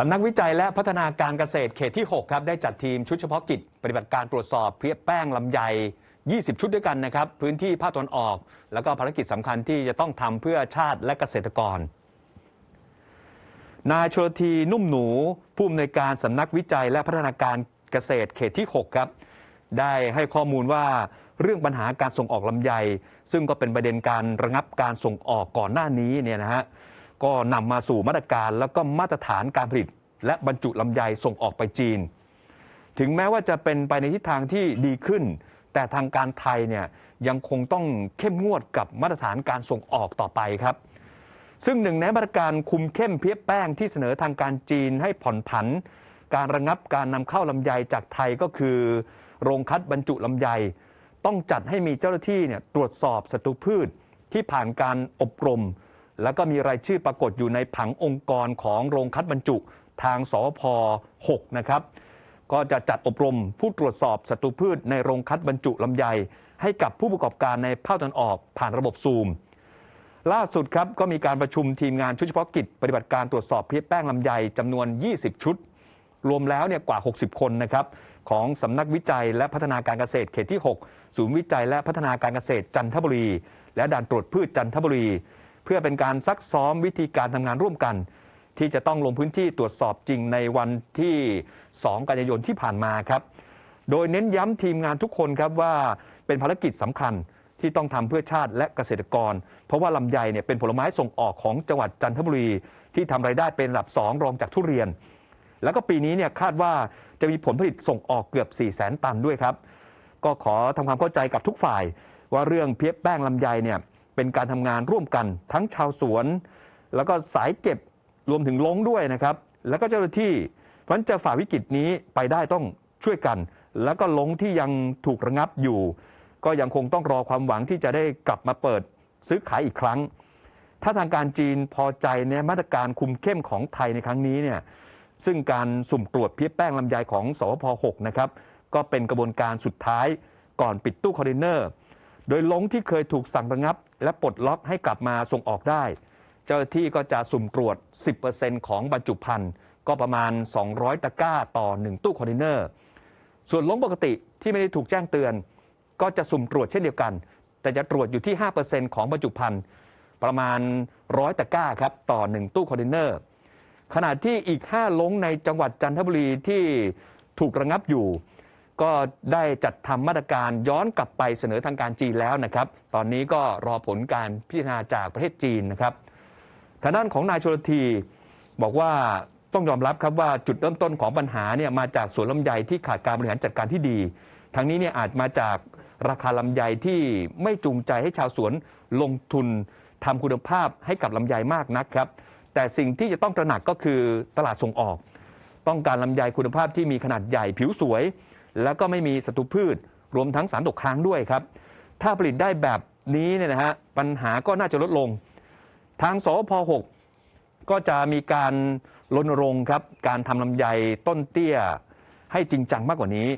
สำนักวิจัยและพัฒนาการเกษตรเขตที่ 6 ครับ ได้จัดทีมชุดเฉพาะกิจ ปฏิบัติการตรวจสอบเพียแป้งลำไย 20 ชุดด้วยกันนะครับ พื้นที่ภาคตะวันออก แล้วก็ภารกิจสำคัญที่จะต้องทำเพื่อชาติและเกษตรกร นายชลทีนุ่มหนู ผู้อำนวยการสำนักวิจัยและพัฒนาการเกษตรเขตที่ 6 ครับ ได้ให้ข้อมูลว่าเรื่องปัญหาการส่งออกลำไย ซึ่งก็เป็นประเด็นการระงับการส่งออกก่อนหน้านี้เนี่ยนะฮะ ก็นำมาสู่มาตรการแล้วก็มาตรฐานการผลิต และบรรจุลำไยส่งออกไปจีน ถึงแม้ว่าจะเป็นไปในทิศทางที่ดีขึ้น แต่ทางการไทยเนี่ยยังคงต้องเข้มงวดกับมาตรฐานการส่งออกต่อไปครับ ซึ่งหนึ่งในมาตรการคุมเข้มเพี้ยแป้งที่เสนอทางการจีนให้ผ่อนผัน การระงับการนำเข้าลำไยจากไทยก็คือ โรงคัดบรรจุลำไย ต้องจัดให้มีเจ้าหน้าที่เนี่ยตรวจสอบศัตรูพืชที่ผ่านการอบรม แล้วก็มีรายชื่อปรากฏอยู่ในผังองค์กรของโรงคัดบรรจุทางสพ6นะครับก็จะจัดอบรมผู้ตรวจสอบศัตรูพืชในโรงคัดบรรจุลำไย ให้กับผู้ประกอบการในภาคตะวันออกผ่านระบบซูม ล่าสุดครับก็มีการประชุมทีมงานชุดเฉพาะกิจปฏิบัติการตรวจสอบเพี้ยแป้งลำไยจำนวน 20 ชุด รวมแล้วเนี่ยกว่า 60 คนนะครับของสำนักวิจัยและพัฒนาการเกษตรเขตที่ 6 ศูนย์วิจัยและพัฒนาการเกษตรจันทบุรี และด่านตรวจพืชจันทบุรี พื่อเป็นการซักซ้อมวิธีการทำงานร่วมกัน ที่จะต้องลงพื้นที่ตรวจสอบจริงในวันที่ 2 กันยายนที่ผ่านมาครับ โดยเน้นย้ำทีมงานทุกคนครับว่าเป็นภารกิจสำคัญที่ต้องทำเพื่อชาติและเกษตรกร เพราะว่าลำไยเนี่ยเป็นผลไม้ส่งออกของจังหวัดจันทบุรี ที่ทำไรายได้เป็นอันดับ 2 รองจากทุเรียน แล้วก็ปีนี้เนี่ยคาดว่าจะมีผลผลิตส่งออกเกือบ4 0 0 0 0 ตันด้วยครับ ก็ขอทำความเข้าใจกับทุกฝ่าย ว่าเรื่องเพี้ยแป้งลำไยเนี่ย เป็นการทำงานร่วมกัน ทั้งชาวสวน แล้วก็สายเก็บรวมถึงลงด้วยนะครับ แล้วก็เจ้าหน้าที่เพราะฉะนั้นจะฝ่าวิกฤตนี้ไปได้ต้องช่วยกัน แล้วก็ลงที่ยังถูกระงับอยู่ ก็ยังคงต้องรอความหวังที่จะได้กลับมาเปิดซื้อขายอีกครั้ง ถ้าทางการจีนพอใจในมาตรการคุมเข้มของไทยในครั้งนี้เนี่ยซึ่งการสุ่มตรวจเพี้ยแป้งลำไยของสวพ6นะครับก็เป็นกระบวนการสุดท้ายก่อนปิดตู้คอนเทนเนอร์ โดยลงที่เคยถูกสั่งระงับ และปลดล็อกให้กลับมาส่งออกได้ เจ้าหน้าที่ก็จะสุ่มตรวจ 10%ของบรรจุภัณฑ์ก็ประมาณ 200 ตะกร้าต่อ 1 ตู้คอนเทนเนอร์ ส่วนล้งปกติที่ไม่ได้ถูกแจ้งเตือน ก็จะสุ่มตรวจเช่นเดียวกัน แต่จะตรวจอยู่ที่ 5%ของบรรจุภัณฑ์ประมาณ 100 ตะกร้าครับต่อ 1 ตู้คอนเทนเนอร์ขณะที่อีก 5 ล้งในจังหวัดจันทบุรีที่ถูกระงับอยู่ ก็ได้จัดทำมาตรการย้อนกลับไปเสนอทางการจีนแล้วนะครับ ตอนนี้ก็รอผลการพิจารณาจากประเทศจีนนะครับทางด้านของนายชลทีบอกว่าต้องยอมรับครับว่าจุดเริ่มต้นของปัญหาเนี่ยมาจากสวนลำไยที่ขาดการบริหารจัดการที่ดี ทั้งนี้เนี่ยอาจมาจากราคาลำไยที่ไม่จูงใจให้ชาวสวนลงทุนทำคุณภาพให้กับลำไยมากนักครับแต่สิ่งที่จะต้องตระหนักก็คือตลาดส่งออก ต้องการลำไยคุณภาพที่มีขนาดใหญ่ผิวสวย แล้วก็ไม่มีศัตรูพืช รวมทั้งสารตกค้างด้วยครับ ถ้าผลิตได้แบบนี้เนี่ยนะฮะปัญหาก็น่าจะลดลง ทางสพ6ก็จะมีการรณรงค์ครับการทำลำไยต้นเตี้ยให้จริงจังมากกว่านี้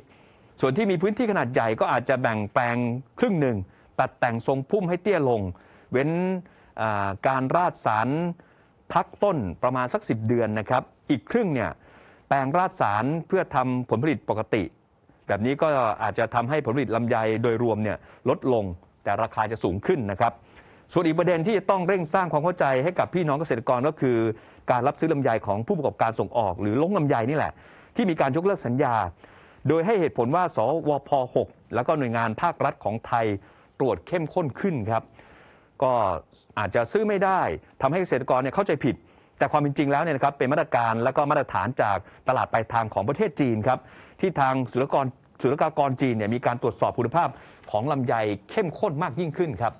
ส่วนที่มีพื้นที่ขนาดใหญ่ก็อาจจะแบ่งแปลงครึ่งหนึ่งตัดแต่งทรงพุ่มให้เตี้ยลง เว้นการราดสารพักต้นประมาณสัก 10 เดือนนะครับ อีกครึ่งเนี่ยแปลงราดสารเพื่อทำผลผลิตปกติ แบบนี้ก็อาจจะทำให้ผลผลิตลำไยโดยรวมเนี่ยลดลงแต่ราคาจะสูงขึ้นนะครับ ส่วนอีกประเด็นที่จะต้องเร่งสร้างความเข้าใจให้กับพี่น้องเกษตรกรก็คือ การรับซื้อลำไยของผู้ประกอบการส่งออก หรือล้งลำไยนี่แหละ ที่มีการยกเลิกสัญญา โดยให้เหตุผลว่า สวพ 6 แล้วก็หน่วยงานภาครัฐของไทยตรวจเข้มข้นขึ้นครับ ก็อาจจะซื้อไม่ได้ทำให้เกษตรกรเนี่ยเข้าใจผิด แต่ความเป็นจริงแล้วเนี่ยนะครับเป็นมาตรการและก็มาตรฐานจากตลาดปลายทางของประเทศจีนครับที่ทางศุลกร ศุลกากรจีนเนี่ยมีการตรวจสอบคุณภาพของลำไยเข้มข้นมากยิ่งขึ้นครับ